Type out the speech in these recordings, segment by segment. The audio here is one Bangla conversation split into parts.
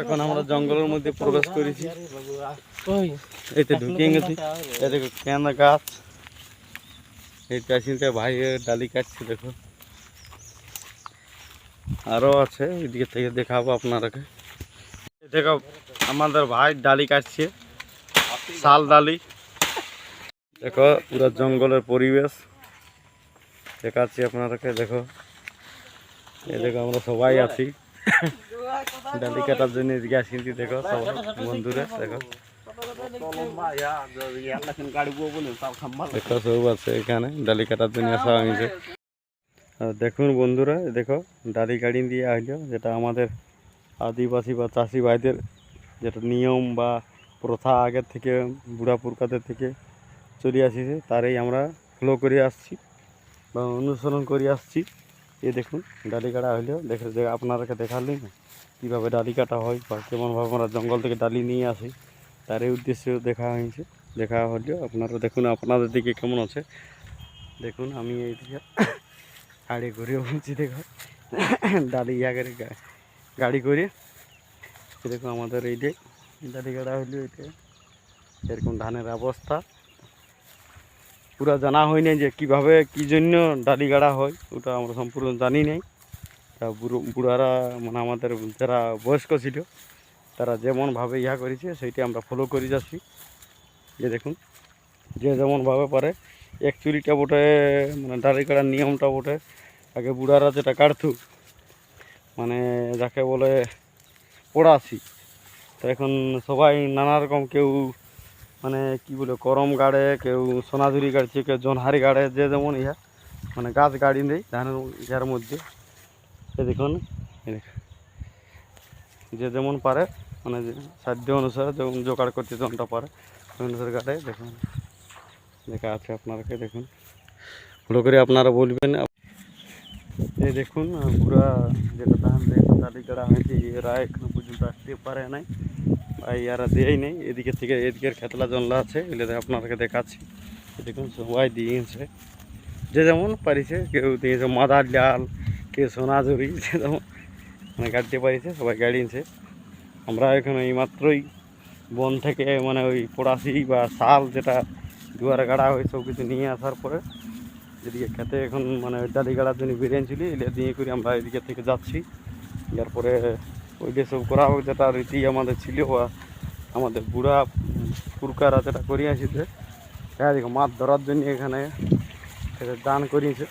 এখন আমরা জঙ্গলের মধ্যে প্রবেশ করেছি। ওই এই তো ঢুকে গেছি। দেখো, কেনা গাছ। এই চাষিটা ভাই ডালি কাটছে, দেখো। আরও আছে, এদিকে থেকে দেখাবো আপনারাকে দেখো, আমাদের ভাই ডালি কাটছে, শাল ডালি। দেখো, পুরো জঙ্গলের পরিবেশ। দেখাচ্ছি আপনারাকে দেখো। এই দেখো, আমরা সবাই আছি। ডালি কাটার জন্য এদিকে আসি দেখো সবাই বন্ধুরা, দেখো। দেখো, সব আছে এখানে ডালি কাটার জন্য আসা হয়েছে। দেখুন বন্ধুরা, দেখো ডালি গাড়ি দিয়ে আসলো যেটা আমাদের আদিবাসী বা চাষি ভাইদের যেটা নিয়ম বা প্রথা আগের থেকে, বুড়া পুরকাদের থেকে চলে আসিছে, তারই আমরা ফলো করে আসছি বা অনুসরণ করে আসছি। এই দেখুন ডালি কাটা হইল দেখে যে আপনারাকে দেখালেন না, কীভাবে ডালি কাটা হয় বা কেমনভাবে আমরা জঙ্গল থেকে ডালি নিয়ে আসি, তারই উদ্দেশ্যে দেখা হয়েছে। দেখা হলো আপনারা দেখুন, আপনাদের দিকে কেমন আছে। দেখুন, আমি এইদিকে গাড়ি করে বলছি দেখো ডালি ইয়া করে গাড়ি করে এই দেখুন, আমাদের এইটে ডালি কাটা হইল এইটা এরকম ধানের অবস্থা। পুরা জানা হয়নি যে কীভাবে, কি জন্য ডালি গাড়া হয়, ওটা আমরা সম্পূর্ণ জানি নাই। তা বুড়ো, বুড়ারা মানে আমাদের যারা বয়স্ক ছিল, তারা যেমনভাবে ইহা করেছে, সেইটা আমরা ফলো করে যাচ্ছি। যে দেখুন, যে যেমনভাবে পারে অ্যাকচুয়ালিটা বটে মানে ডালি কাটার নিয়মটা বটে। আগে বুড়ারা যেটা কাটতো মানে যাকে বলে পড়াশি, তো এখন সবাই নানা রকম কেউ মানে কি বলে করম গাড়ে কেউ সোনাঝুরি গাড়ছে কেউ জনহারি গাড়ে যে যেমন ইহা মানে গাছ গাড়ি নেই ধানের ইহার মধ্যে এ দেখুন এ দেখুন। যে যেমন পারে মানে যে সাধ্য অনুসারে যেমন জোগাড় করতে যেমনটা পারে ওই অনুসারে গাড়ে দেখুন দেখা আছে আপনারাকে দেখুন ভালো করে আপনারা বলবেন এই দেখুন আহ, পুরা যেটা ধান দেখুন দাদি কাটা হয়েছে এরা এখনও পর্যন্ত আসতে পারে নাই বা ইয়ারা দেয় নেই। এদিকে থেকে এদিকের খেতলা জনলা আছে এগুলো আপনাদেরকে দেখাচ্ছি। এই দেখুন, সবাই দিয়েছে। যে যেমন পারিছে, কেউ দিয়েছে মাদার ডাল কেউ সোনাঝুরি, যে যেমন। মানে গাড়তে পারিছে, সবাই গাড়িয়েছে আমরা এখানে এইমাত্রই বন থেকে মানে ওই পড়াশি বা শাল যেটা দুয়ারে গাড়া হয়, সব কিছু নিয়ে আসার পরে এদিকে খেতে এখন মানে ডালি গাড়ার জন্য বেরিয়েছিল এলে দিয়ে করে আমরা এদিকে থেকে যাচ্ছি। এরপরে ওইটা সব করা হোক, যেটা রীতি আমাদের ছিল আমাদের বুড়া পুরকারা যেটা করিয়ে আসিছে হ্যাঁ দেখো, মাছ ধরার জন্য এখানে এটা দান করিয়েছে।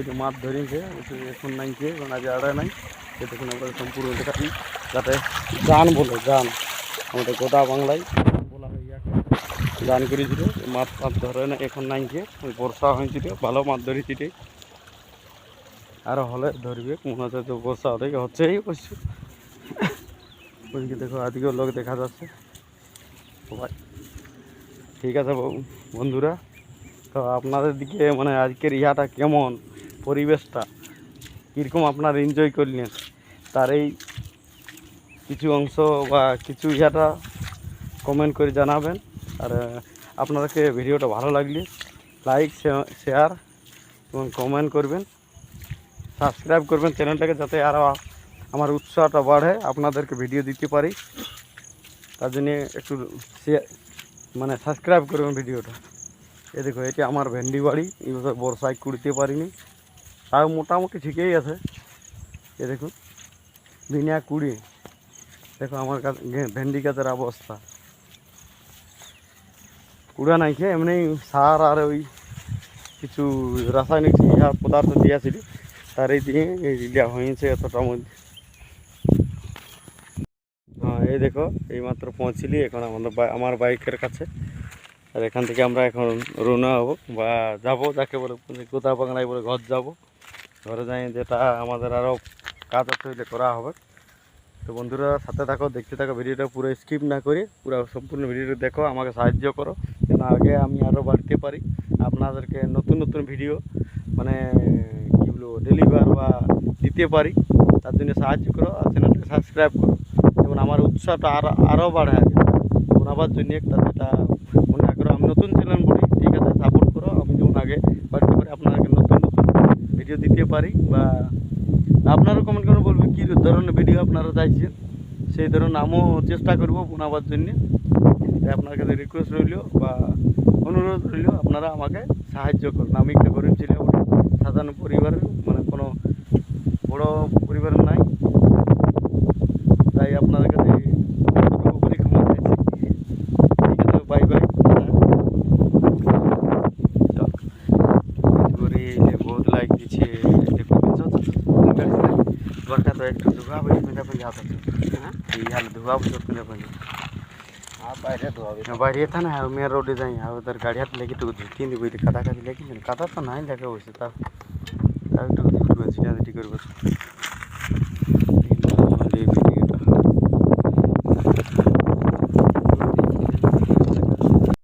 একটু মাছ ধরিয়েছে এখন নাইছে এখন আজ আড়ায় নাই। সে দেখুন আমরা সম্পূর্ণ দেখাচ্ছি, যাতে গান বলে গান আমাদের গোটা বাংলায় বলা হয় দান করেছিল মাছ মাছ ধরে না, এখন নাইছে ওই বর্ষা হয়েছিল, ভালো মাছ ধরেছিল। আরও হলে ধরবে মনে হচ্ছে তো বর্ষা থেকে হচ্ছেই অবশ্য। ওইদিকে দেখো আদিকেও লোক দেখা যাচ্ছে। সবাই। ঠিক আছে বন্ধুরা, তো আপনাদের দিকে মানে আজকের ইহাটা কেমন, পরিবেশটা? কীরকম আপনারা এনজয় করলেন? তার এই কিছু অংশ বা কিছু ইহাটা কমেন্ট করে জানাবেন। আর আপনাদেরকে ভিডিওটা ভালো লাগলে লাইক শেয়ার এবং কমেন্ট করবেন। সাবস্ক্রাইব করবেন চ্যানেলটাকে যাতে আরও আমার উৎসাহটা বাড়ে, আপনাদেরকে ভিডিও দিতে পারি। তার জন্য একটু শেয়ার মানে সাবস্ক্রাইব করবেন ভিডিওটা এ দেখো, এটি আমার ভেন্ডি বাড়ি, এই বছর বর্ষায় কুড়তে পারিনি। তাও মোটামুটি ঠিকই আছে। এ দেখুন বিনা কুড়ি। দেখো আমার কাছে, গে- ভেন্ডি গাছের অবস্থা। কুড়া নাই খেয়ে এমনি সার আর ওই কিছু রাসায়নিক ইহা পদার্থ দিয়েছিল তারই দিয়ে দেওয়া হয়েছে এতটা মধ্যে। হ্যাঁ এই দেখো এইমাত্র পৌঁছিলি এখন আমাদের আমার বাইকের কাছে। আর এখান থেকে আমরা এখন রওনা হব বা যাব, যাকে বলে কোথা বাংলায় বলে ঘর যাব। ঘরে যাই, যেটা আমাদের আরও কাজ আছে ওইটা করা হবে। তো বন্ধুরা, সাথে থাকো, দেখতে থাকো, ভিডিওটা পুরো স্কিপ না করে পুরো সম্পূর্ণ ভিডিওটা দেখো, আমাকে সাহায্য করো। যেন আগে আমি আরও বাড়তে পারি। আপনাদেরকে নতুন নতুন ভিডিও মানে কী ডেলিভার বা দিতে পারি তার জন্য সাহায্য করো আর চ্যানেলটাকে সাবস্ক্রাইব করো যেমন আমার উৎসাহটা আরও আরও বাড়ে আগে বানাবার জন্য একটা যেটা মনে করো আমি নতুন চ্যানেল বলি ঠিক আছে সাপোর্ট করো আমি যেমন আগে বাড়তে পারি আপনাদেরকে নতুন নতুন ভিডিও দিতে পারি বা আপনারা কমেন্ট করে বলবেন কী ধরনের ভিডিও আপনারা চাইছেন সেই ধরনের আমিও চেষ্টা করব বানাবার জন্য আপনার কাছে রিকোয়েস্ট রইল বা অনুরোধ রইল আপনারা আমাকে সাহায্য করুন আমি একটা গরিব ছেলে বটে সাধারণ পরিবারের মানে কোনো বড় পরিবারের নাই তাই আপনাদের কাছে এতটুকু বলে ক্ষমা চাইছি ঠিক আছে বাই বাই চল করে বহুত লাইক দিচ্ছে দেখো बरका तो एक धुआ बजे में अपन जाता था ये हाल धुआ बजे में अपन बाहर था ना मेन रोड जाए गाड़िया उधर गाड़ी हाथ लेके टुक ढुकी दी कदा कदी कदा तो ना लेके वैसे तब टुक कर